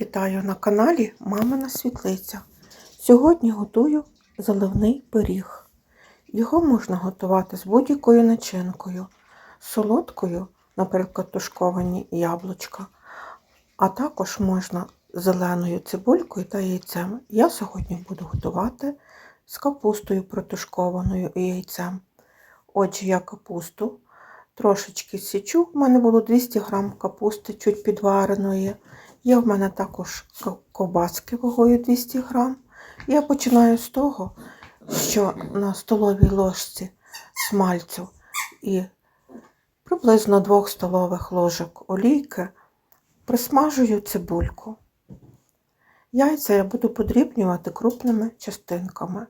Вітаю на каналі Мамина Світлиця. Сьогодні готую заливний пиріг. Його можна готувати з будь-якою начинкою, солодкою, наприклад, тушковані яблучка, а також можна зеленою цибулькою та яйцем. Я сьогодні буду готувати з капустою протушкованою і яйцем. Отже, я капусту трошечки січу. У мене було 200 г капусти, чуть підвареної. Є в мене також ковбаски вагою 200 грам. Я починаю з того, що на столовій ложці смальцю і приблизно 2 столових ложок олійки присмажую цибульку. Яйця я буду подрібнювати крупними частинками.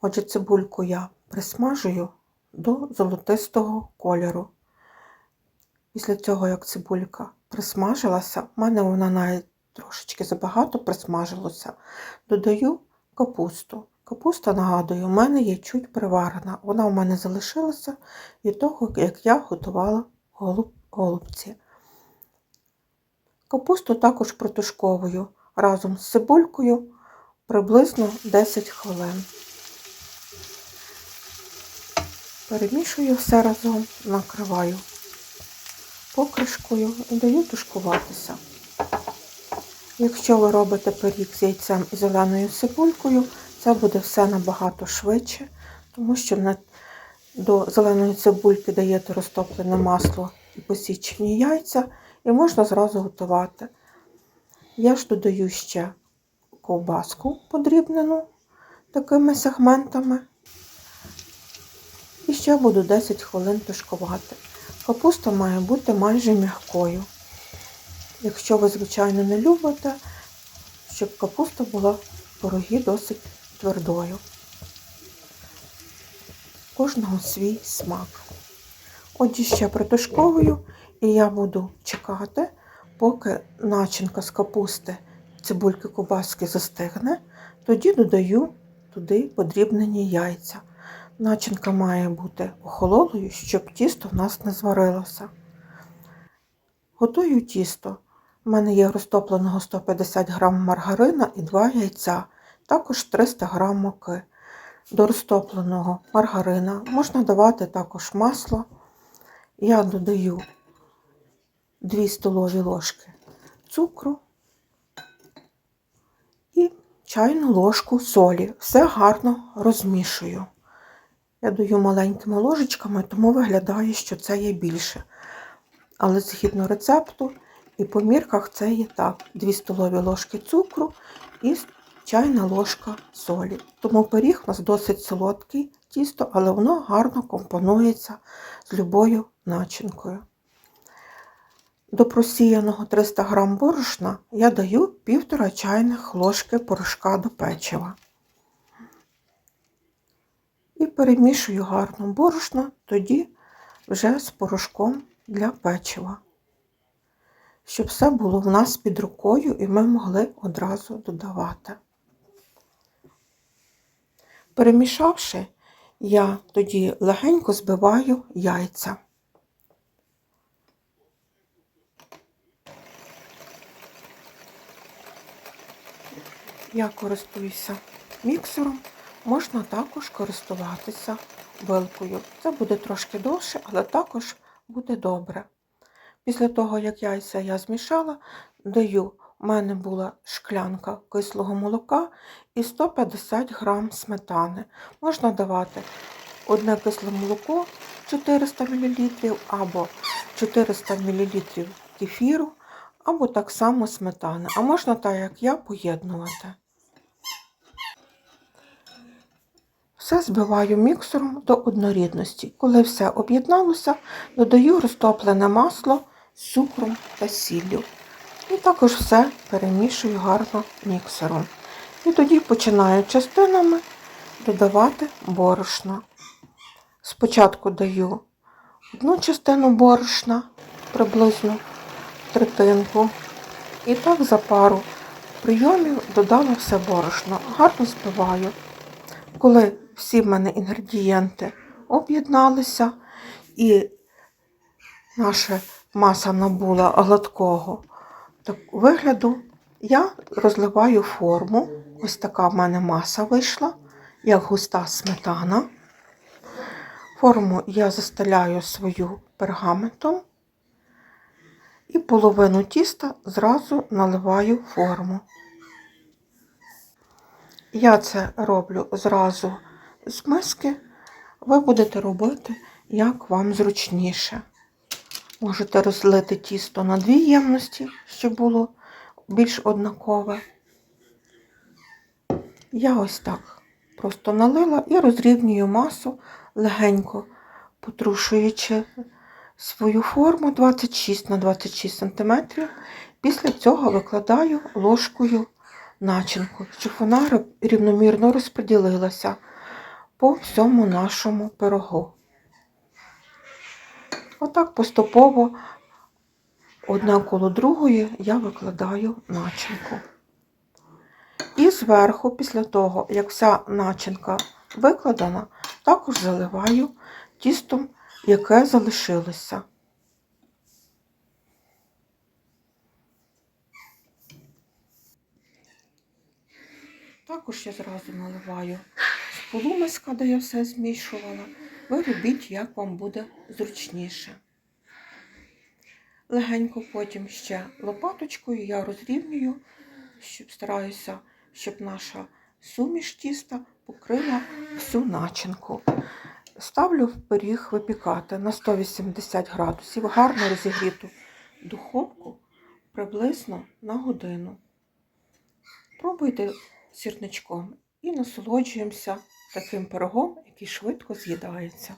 Отже, цибульку я присмажую до золотистого кольору. Після цього, як цибулька присмажилася, в мене вона навіть трошечки забагато присмажилася, додаю капусту. Капуста, нагадую, у мене є чуть приварена. Вона у мене залишилася від того, як я готувала голуб, голубці. Капусту також протушковую разом з цибулькою приблизно 10 хвилин. Перемішую все разом, накриваю покришкою і даю тушкуватися. Якщо ви робите пиріг з яйцем і зеленою цибулькою, це буде все набагато швидше, тому що до зеленої цибульки даєте розтоплене масло і посічені яйця, і можна зразу готувати. Я ж додаю ще ковбаску подрібнену такими сегментами. І ще буду 10 хвилин тушкувати. Капуста має бути майже м'якою. Якщо ви, звичайно, не любите, щоб капуста була в пирогі досить твердою. Кожного свій смак. Отже, ще притушковую, і я буду чекати, поки начинка з капусти, цибульки, кубаски застигне, тоді додаю туди подрібнені яйця. Начинка має бути охололою, щоб тісто в нас не зварилося. Готую тісто. У мене є розтопленого 150 г маргарина і 2 яйця, також 300 г муки. До розтопленого маргарина можна давати також масло. Я додаю 2 столові ложки цукру і чайну ложку солі. Все гарно розмішую. Я даю маленькими ложечками, тому виглядає, що це є більше. Але згідно рецепту і по мірках це є так: 2 столові ложки цукру і чайна ложка солі. Тому пиріг у нас досить солодкий тісто, але воно гарно компонується з любою начинкою. До просіяного 300 г борошна я даю 1,5 чайних ложки порошка до печива. І перемішую гарно борошно, тоді вже з порошком для печива. Щоб все було в нас під рукою і ми могли одразу додавати. Перемішавши, я тоді легенько збиваю яйця. Я користуюся міксером, можна також користуватися вилкою. Це буде трошки довше, але також буде добре. Після того, як яйця я змішала, даю, у мене була шклянка кислого молока і 150 грам сметани. Можна давати одне кисле молоко 400 мл або 400 мл кефіру, або так само сметани. А можна так, як я, поєднувати. Все збиваю міксером до однорідності. Коли все об'єдналося, додаю розтоплене масло з цукром та сіллю. І також все перемішую гарно міксером. І тоді починаю частинами додавати борошно. Спочатку даю одну частину борошна, приблизно третинку. І так за пару прийомів додала все борошно. Гарно збиваю. Коли всі в мене інгредієнти об'єдналися і наша маса набула гладкого вигляду я розливаю форму. Ось така в мене маса вийшла, як густа сметана. Форму я застеляю свою пергаментом і половину тіста зразу наливаю форму. Я це роблю зразу з миски. Ви будете робити, як вам зручніше. Можете розлити тісто на дві ємності, щоб було більш однакове. Я ось так просто налила і розрівнюю масу легенько, потрушуючи свою форму 26 на 26 см. Після цього викладаю ложкою начинку, щоб вона рівномірно розподілилася по всьому нашому пирогу. Отак поступово одна коло другої я викладаю начинку. І зверху, після того, як вся начинка викладена, також заливаю тістом, яке залишилося. Також я зразу наливаю полумиска, де я все змішувала. Ви робіть, як вам буде зручніше. Легенько потім ще лопаточкою я розрівнюю, щоб стараюся, щоб наша суміш тіста покрила всю начинку. Ставлю в пиріг випікати на 180 градусів, гарно розігріту духовку приблизно на годину. Пробуйте сірничком і насолоджуємося таким пирогом, який швидко з'їдається.